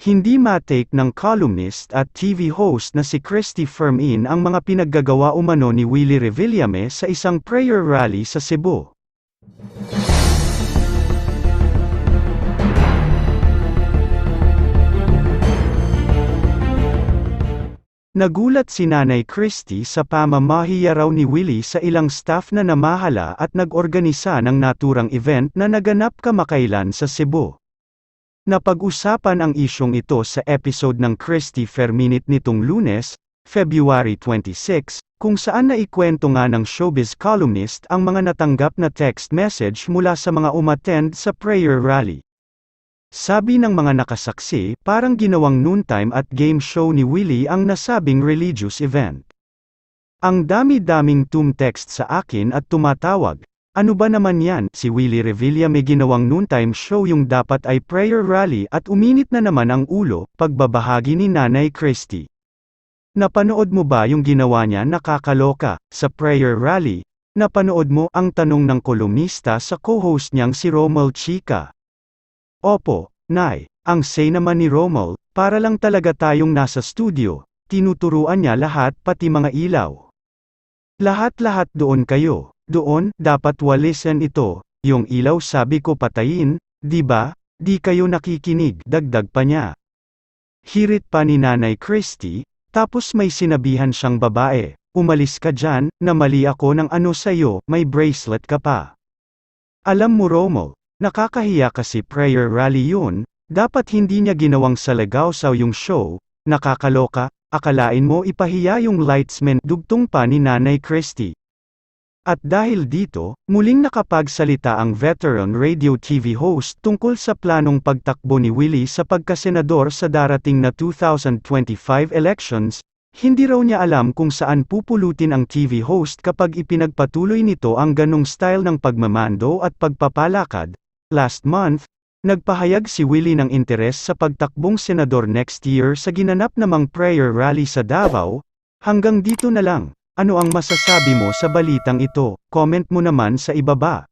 Hindi matake ng columnist at TV host na si Christy Fermin ang mga pinaggagawa umano ni Willie Revillame sa isang prayer rally sa Cebu. Nagulat si Nanay Christy sa pamamahiya raw ni Willie sa ilang staff na namahala at nag-organisa ng naturang event na naganap kamakailan sa Cebu. Napag-usapan ang isyong ito sa episode ng Christy Ferminit nitong lunes, February 26, kung saan naikwento nga ng showbiz columnist ang mga natanggap na text message mula sa mga umattend sa prayer rally. Sabi ng mga nakasaksi, parang ginawang noontime at game show ni Willie ang nasabing religious event. Ang dami-daming tum-text sa akin at tumatawag, ano ba naman yan, si Willie Revilla may ginawang noontime show yung dapat ay prayer rally at uminit na naman ang ulo, pagbabahagi ni Nanay Christie. Napanood mo ba yung ginawa niya nakakaloka, sa prayer rally? Napanood mo ang tanong ng kolumnista sa co-host niyang si Romel Chica? Opo, Nay, ang say naman ni Romel, para lang talaga tayong nasa studio, tinuturuan niya lahat pati mga ilaw. Lahat-lahat doon kayo, doon, dapat walisan ito, yung ilaw sabi ko patayin, di ba? Di kayo nakikinig, dagdag pa niya. Hirit pa ni Nanay Christy, tapos may sinabihan siyang babae, umalis ka dyan, na mali ako ng ano sa'yo, may bracelet ka pa. Alam mo Romel, nakakahiya kasi prayer rally yun, dapat hindi niya ginawang salagawsaw yung show, nakakaloka, akalain mo ipahiya yung lightsman dugtong pa ni Nanay Christie. At dahil dito, muling nakapagsalita ang veteran radio TV host tungkol sa planong pagtakbo ni Willie sa pagkasenador sa darating na 2025 elections, hindi raw niya alam kung saan pupulutin ang TV host kapag ipinagpatuloy nito ang ganong style ng pagmamando at pagpapalakad. Last month, nagpahayag si Willie ng interes sa pagtakbong senador next year sa ginanap namang prayer rally sa Davao. Hanggang dito na lang. Ano ang masasabi mo sa balitang ito? Comment mo naman sa ibaba.